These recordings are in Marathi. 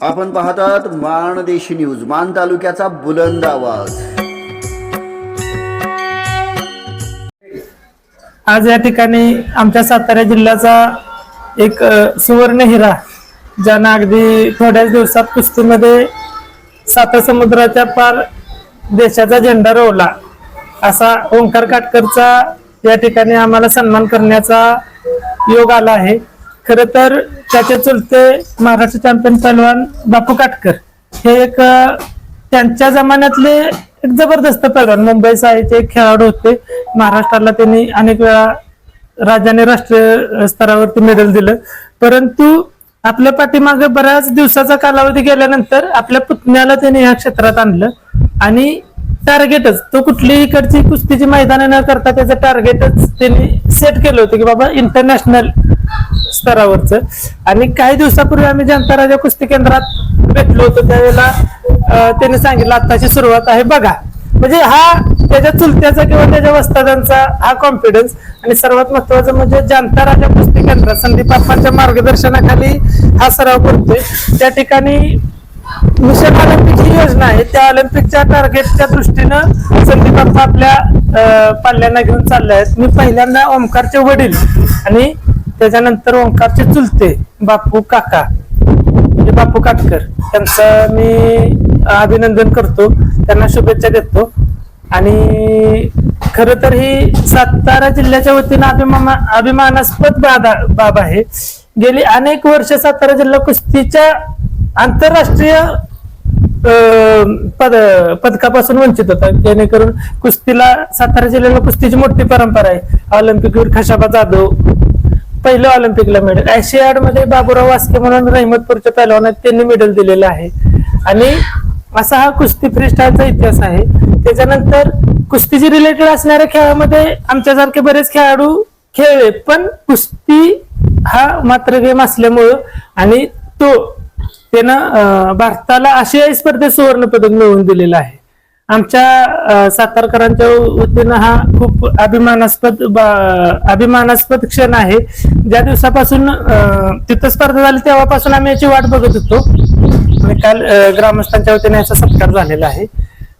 आपण पाहतात माणदेशी न्यूज मान तालुक्याचा बुलंद आवाज. आज या ठिकाणी आमच्या सातारा जिल्ह्याचा एक सुवर्ण हिरा ज्यानं अगदी थोड्याच दिवसात कुस्तीमध्ये सातारा समुद्राच्या पार देशाचा झेंडा रोवला. असा ओंकार काटकरचा या ठिकाणी आम्हाला सन्मान करण्याचा योग आला आहे. खर तर त्याचे चुलते महाराष्ट्र चॅम्पियन पैलवान बापू काटकर हे एक त्यांच्या जमान्यातले एक जबरदस्त पैलवान मुंबई साहेबचे एक खेळाडू होते. महाराष्ट्राला त्यांनी अनेक वेळा राज्याने राष्ट्रीय स्तरावरती मेडल दिलं. परंतु आपल्या पाठीमागे बऱ्याच दिवसाचा कालावधी गेल्यानंतर आपल्या पुतण्याला त्याने ह्या क्षेत्रात आणलं. आणि टार्गेटच तो कुठलीही इकडची कुस्तीची मैदानं न करता त्याचं टार्गेटच त्यांनी सेट केलं होतं की बाबा इंटरनॅशनल स्तरावरचं. आणि काही दिवसापूर्वी आम्ही जनता राजा कुस्ती केंद्रात भेटलो होतो त्यावेळेला त्यांनी सांगितलं आत्ताची सुरुवात आहे बघा. म्हणजे हा त्याच्या चुलत्याचा किंवा त्याच्या वस्तादांचा हा कॉन्फिडन्स आणि सर्वात महत्वाचं म्हणजे जनता राजा कुस्ती केंद्र संदीप आप्पांच्या मार्गदर्शनाखाली हा सराव करतोय. त्या ठिकाणी मिशन ऑलिम्पिक ही योजना आहे. त्या ऑलिम्पिकच्या टार्गेटच्या दृष्टीनं संदीप आप्पा आपल्या पाल्यांना घेऊन चालले आहेत. मी पहिल्यांदा ओमकारचे वडील आणि त्याच्यानंतर ओंकारचे चुलते बापू काका म्हणजे बापू काटकर. त्यांचं मी अभिनंदन करतो. त्यांना शुभेच्छा देतो. आणि खर तर ही सातारा जिल्ह्याच्या वतीनं अभिमा अभिमानास्पद बाधा बाब आहे. गेली अनेक वर्ष सातारा जिल्हा कुस्तीच्या आंतरराष्ट्रीय पद पदकापासून वंचित होता. जेणेकरून कुस्तीला सातारा जिल्ह्याला कुस्तीची मोठी परंपरा आहे. ऑलिम्पिकवर खशाबा जाधव पहिलं ऑलिम्पिकला मेडल आशियाडमध्ये बाबुराव वास्के म्हणून रहिमतपूरच्या पहिलवानात त्यांनी मेडल दिलेलं आहे. आणि असा हा कुस्ती फ्रीस्टाईलचा इतिहास आहे. त्याच्यानंतर कुस्तीची रिलेटेड असणाऱ्या खेळामध्ये आमच्यासारखे बरेच खेळाडू खेळले पण कुस्ती हा मात्र गेम असल्यामुळं आणि तो त्यानं भारताला आशियाई स्पर्धेत सुवर्ण पदक मिळवून दिलेलं आहे. आमच्या सातारकरांच्या वतीनं हा खूप अभिमानास्पद बा- अभिमानास्पद क्षण आहे. ज्या दिवसापासून तिथं स्पर्धा झाली तेव्हापासून आम्ही याची वाट बघत होतो. आणि काल ग्रामस्थांच्या वतीने याचा सत्कार झालेला आहे.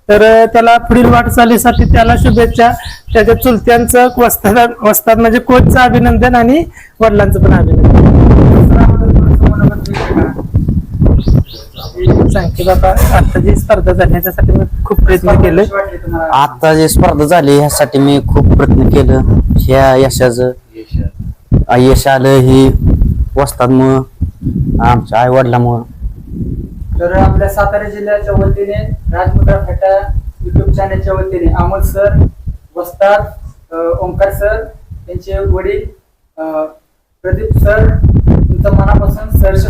तर त्याला पुढील वाटचालीसाठी त्याला शुभेच्छा. त्याच्या चुलत्यांचं वस्ताद वस्ताद म्हणजे कोचचं अभिनंदन आणि वडिलांचं पण अभिनंदन. सांगते बाबा. आता जी स्पर्धा झाली याच्यासाठी मी खूप प्रयत्न केले. आता जी स्पर्धा झाली ह्यासाठी मी खूप प्रयत्न केलं. ह्या यशाचं. यश आलं ही वस्तादमुळं आमच्या आई वडिलामुळं तर आपल्या सातारा जिल्ह्याच्या वतीने राजमुद्रा फेटा युट्यूब चॅनलच्या वतीने अमोल सर वस्ताद अं, ओंकार सर त्यांचे वडील अं, प्रदीप सर तुमचं मनापासून सहर्ष